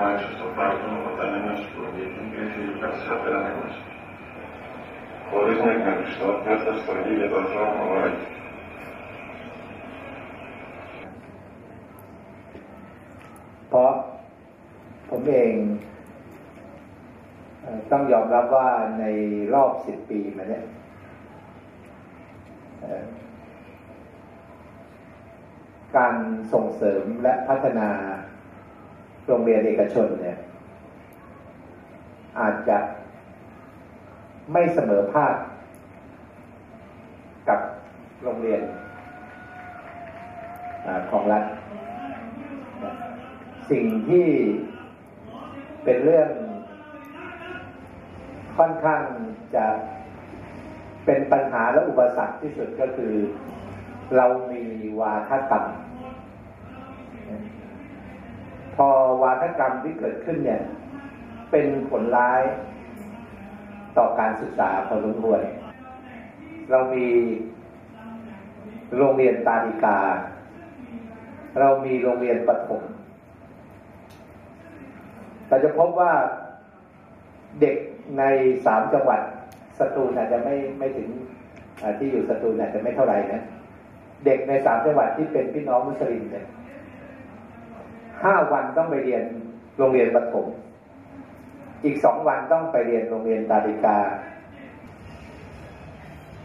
mais questo fatto non poteva studi, finché si persa per la negocio. Korisnik što pjesa stvrdi je došao ovaj. เพราะผมเองต้องยอมรับว่าในรอบสิบปีมาเนี้ยการส่งเสริมและพัฒนา โรงเรียนเอกชนเนี่ย อาจจะไม่เสมอภาคกับโรงเรียนอของรัฐ สิ่งที่เป็นเรื่องค่อนข้างจะเป็นปัญหาและอุปสรรคที่สุดก็คือ เรามีวาทกรรม พอ วาทกรรมที่เกิดขึ้นเนี่ย เป็นผลร้ายต่อการศึกษาพอสมควรเรามีโรงเรียนตาดิกา เรามีโรงเรียนประถมเราจะพบว่าเด็กในสามจังหวัดสตูลอาจจะไม่ไม่ถึงที่อยู่สตูลอาจจะไม่เท่าไหร่นะ เด็กในสามจังหวัดที่เป็นพี่น้องมุสลิมเนี่ย ห้าวันต้องไปเรียนโรงเรียนประถม อีกสองวันต้องไปเรียนโรงเรียนตาดิกา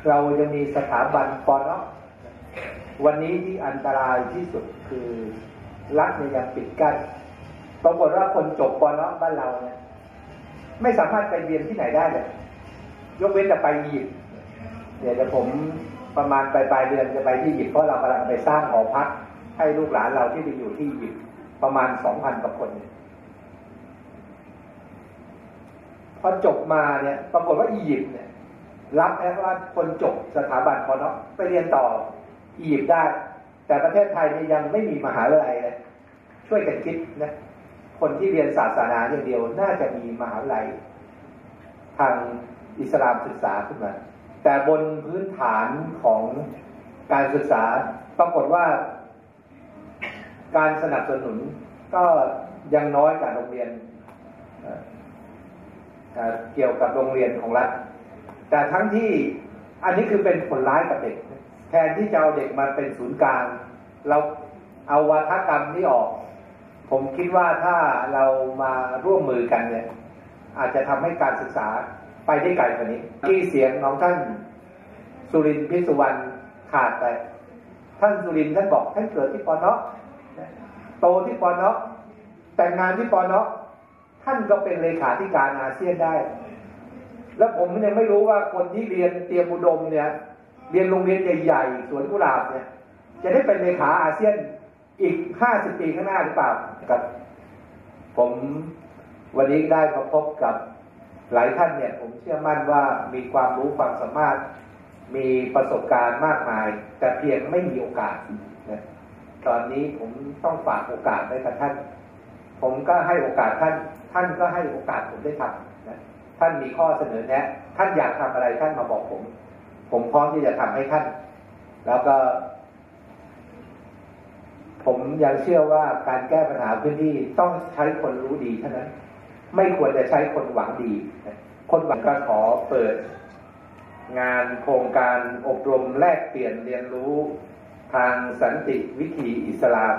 เราจะมีสถาบันปอนอวันนี้ที่อันตรายที่สุดคือรัฐเนี่ยยังปิดกั้นปรากฏว่าคนจบปอนอบ้านเราเนี่ยไม่สามารถไปเรียนที่ไหนได้เลย ยกเว้นจะไปอียิปต์เดี๋ยวจะผมประมาณปลายปลายเดือนจะไปที่อียิปต์เพราะเรากำลังไปสร้างหอพักให้ลูกหลานเราที่ไปอยู่ที่อียิปต์ ประมาณสองพันกว่าคนพอจบมาเนี่ย ปรากฏว่าอียิปต์เนี่ย รับแค่ว่าคนจบสถาบันพอเนาะไปเรียนต่ออียิปต์ได้ แต่ประเทศไทยเนี่ยยังไม่มีมหาวิทยาลัยเลยช่วยกันคิดนะคนที่เรียนศาสนาอย่างเดียว น่าจะมีมหาวิทยาลัย ทางอิสลามศึกษาขึ้นมา แต่บนพื้นฐานของการศึกษา ปรากฏว่า การสนับสนุนก็ยังน้อยกว่าโรงเรียนเกี่ยวกับโรงเรียนของรัฐ แต่ทั้งที่อันนี้คือเป็นผลร้ายกับเด็ก แทนที่จะเอาเด็กมาเป็นศูนย์กลาง เราเอาวัฒกรรมนี้ออก ผมคิดว่าถ้าเรามาร่วมมือกันเนี่ย อาจจะทำให้การศึกษาไปได้ไกลกว่านี้ ที่เสียงของท่านสุรินทร์พิสุวรรณขาดไป ท่านสุรินทร์ท่านบอกท่านเกิดที่ปอนเนาะ โตที่ปอนเนาะแต่งงานที่ปอนเนาะท่านก็เป็นเลขาธิการอาเซียนได้ แล้วผมเนี่ยไม่รู้ว่าคนที่เรียนเตรียมอุดมเนี่ย เรียนโรงเรียนใหญ่ๆสวนกุหลาบเนี่ย จะได้เป็นเลขาอาเซียนอีกห้าสิบปีข้างหน้าหรือเปล่ากับ ผมวันนี้ได้มาพบกับหลายท่านเนี่ย ผมเชื่อมั่นว่ามีความรู้ความสามารถมีประสบการณ์มากมาย แต่เพียงไม่มีโอกาส ตอนนี้ผมต้องฝากโอกาสไว้กับท่าน ผมก็ให้โอกาสท่าน ท่านก็ให้โอกาสผมได้ทำนะท่านมีข้อเสนอแนะ ท่านอยากทำอะไรท่านมาบอกผม ผมพร้อมที่จะทำให้ท่าน แล้วก็ ผมยังเชื่อว่าการแก้ปัญหาพื้นที่ต้องใช้คนรู้ดีเท่านั้น ไม่ควรจะใช้คนหวังดี คนหวังก็ขอเปิด งานโครงการอบรมแลกเปลี่ยนเรียนรู้ ทางสันติวิถีอิสลาม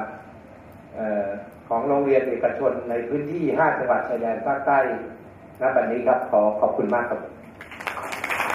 ออของโรงเรียนเอกชนในพื้นที่ 5 จังหวัดชายแดนภาคใต้ณบัดนนี้ครับขอขอบคุณมากครับ